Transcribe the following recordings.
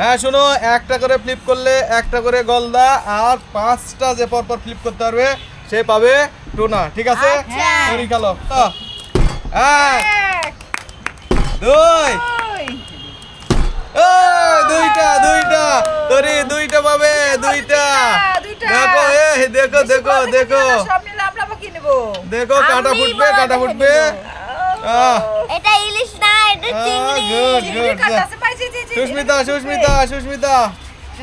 হ্যাঁ শোনো একটা করে ফ্লিপ করলে একটা করে গলদা আর পাঁচটা যে পরপর ফ্লিপ করতে পারবে সে পাবে টোনা ঠিক আছে? আচ্ছা। তৈরি খেলো এক এক, দুই। দুই। ও দুইটা দুইটা। তরি দুইটা পাবে দুইটা। দেখো এ দেখো দেখো দেখো। বড় সব নিলে আমরা কি নেব? দেখো কাঁটা ফুটবে কাঁটা ফুটবে। এটা ইলিশ গুড চিংড়ির গুড সুস্মিতা সুস্মিতা সুস্মিতা।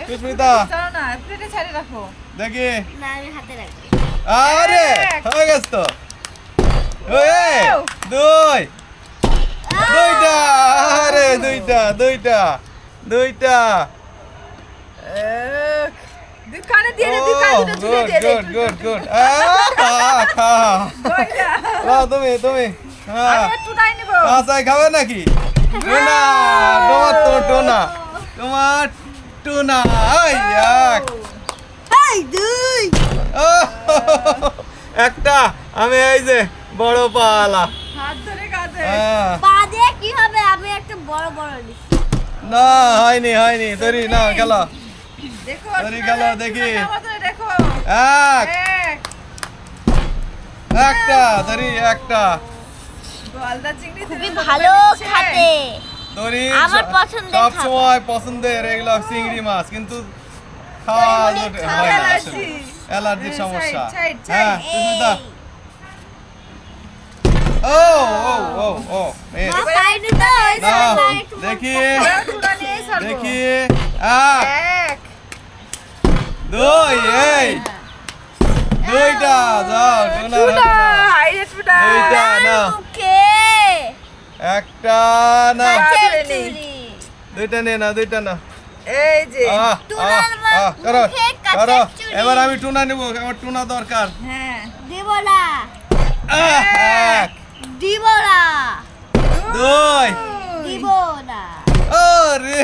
সুস্মিতা। চলো না প্লেটে ছাড়িয়ে রাখো। দেখি। না আমি হাতে রাখব। আরে। হয়ে গেছে তো! দুই। দুইটা আরে দুইটা দুইটা দুইটা। এক, দুই কানে দিয়ে দে, দুই ও কানে দুটো ঝুলিয়ে গুড দিয়ে দে, গুড গুড গুড একটু। খা দুইটা। তুমি তুমি। হ্যাঁ আমি একটু নাই কাঁচাই খাবে নাকি? টোনা তোমার তো টোনা। তোমার টোনা। এই দুই। একটা। আমি এই যে বড় পালা। হাত ধরে কাঁদে। হ্যাঁ। পা দিয়ে কি হবে? আমি একটা বড় বড় না হয়নি হয়নি। তৈরি না গেল দেখো, ধরে গেল, দেখি। টুনা আমার ধরে দেখো। এক। এক, একটা তৈরি একটা। গলদা চিংড়ি খুবই ভালো। খাতে। আমার পছন্দের সব খাবার। সময় পছন্দের এগুলো চিংড়ি মাছ কিন্তু খাওয়া তৈরি জোটে- খাওয়া হয় না অ্যালার্জির সমস্যা। হ্যাঁ সুস্মিতা। ও ও ও ও দেখি। দেখি এক, দুই এই। দুইটা যাও টোনা টুনা, এই যে টুনা। দুইটা না মুখে একটা না। দুইটা নে। না। দুইটা না এই যে আহ, টুনার আহ, করো, করো। এবার আমি টুনা নিব আমার টুনা দরকার। হ্যাঁ। দিব না। আহ, এক। দিব না। দুই। দিব না। ও রে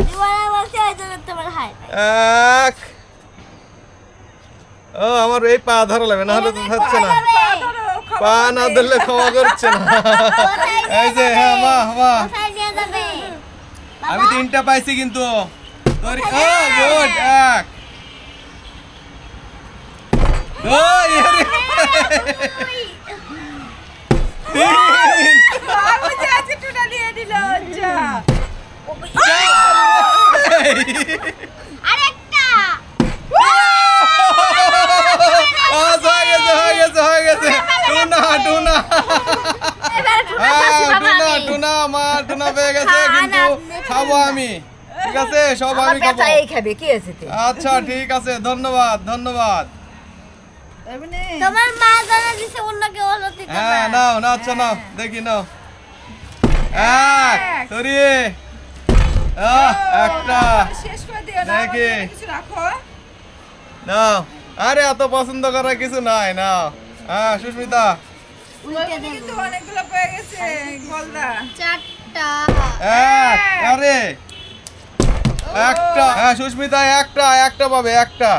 দিব না বলতে তোমার হাই এক। ও আমার এই পা ধরা লাগবে না হলে তো হচ্ছে না। পা না ধরলে ক্ষমা করছে না। এই যে হ্যাঁ আমি তিনটা পাইছি কিন্তু। তোর ও গুড এক। তিন বাবু যা আরেকটা আজ হয়ে গেছে হয়ে গেছে হয়ে গেছে টুনা টুনা এবার টুনা হ্যাঁ ফাঁসি পাবো টুনা আমি। টুনা টুনা পেয়ে গেছে কিন্তু খাব আমি। ঠিক আছে সব আমি খাব। খাবে কি আছে আচ্ছা ঠিক আছে ধন্যবাদ ধন্যবাদ। তোমার মা জানা দিছে অন্য কেউ হলো হ্যাঁ নাও না আচ্ছা নাও দেখি নাও। এক। এক। একটা। শেষ করে দিও না কিছু রাখো। নাও। আরে এত পছন্দ করার কিছু নাই নাও। হ্যাঁ সুস্মিতা। অনেকগুলো পেয়ে গেছে গলদা এক আরে। একটা। হ্যাঁ সুস্মিতা একটা একটা পাবে একটা।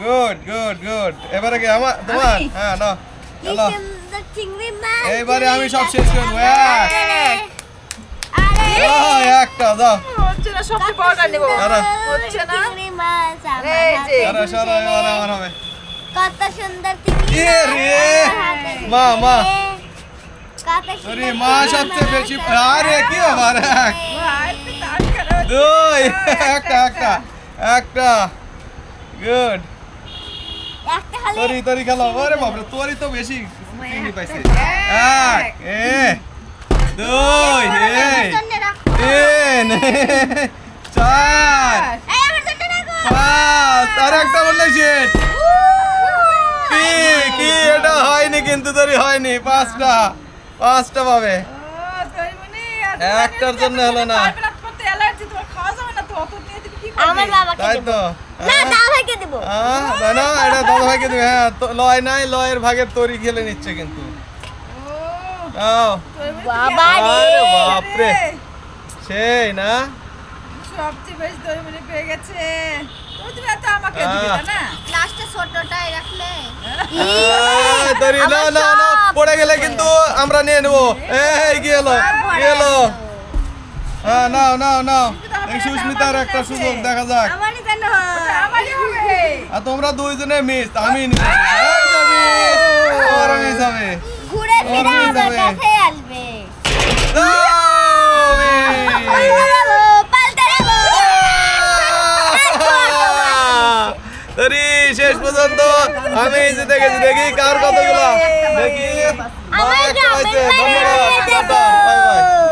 Good good good. এবারে কি আমার তোমার? আমি? হ্যাঁ কি চলো এইবারে আমি সব শেষ করব। একটা দাও। না না। কত সুন্দর রে, মা, মা। তোর সুন্দর মা সবচেয়ে বেশি আমার আরে কি রয়েছিস। দুই একটা একটা একটা। গুড একটা খালি তরি তরি খেলো। ওরে বাপরে তোরই তো বেশি চিংড়ি পাইছে। এক। এক এ। দুই এই জন্য রাখো। তিন চার। এই আমার জন্য রাখো। পাঁচ। আর একটা বললে শেষ। কি কি এটা হয়নি কিন্তু তোরই হয়নি। পাঁচটা। পাঁচটা পাবে মানে একটার জন্য হলো না। পারবে তোমার তো অ্যালার্জি, তোমার খাওয়া যাবে না তো, অত নিয়ে তুমি কি করবে? আমার বাবাকে তাই তো। না হ্যাঁ? দাও ভাইকে দেবো তাই না? এটা দাদা ভাইকে দিবে। হ্যাঁ তো লয় নাই লয়ের ভাগের তরি খেলে নিচ্ছে কিন্তু। বাপরে। সেই না? সবচেয়ে বেশি দই পেয়ে গেছে। তুমি তুমি এত আমাকে দিবে না? লাস্টে ছোটটাই রাখলে। তরি না না না। পড়ে গেলে কিন্তু আমরা নিয়ে নেব। এই গেলো কি হ্যাঁ নাও নাও নাও। এই সুস্মিতার একটা সুযোগ দেখা যাক। আর তোমরা দুইজনে মিস আমি এই যে miss, আমার মিস হবে ঘুরে ফিরে আমার আমার যাবে। কাছে আসবে Oh, miss! পাল্টে দেবো পাল্টে দেবো আরে শেষ পর্যন্ত। আমি জিতে গেছি দেখি কার কতগুলো। দেখি। ধন্যবাদ বাই বাই।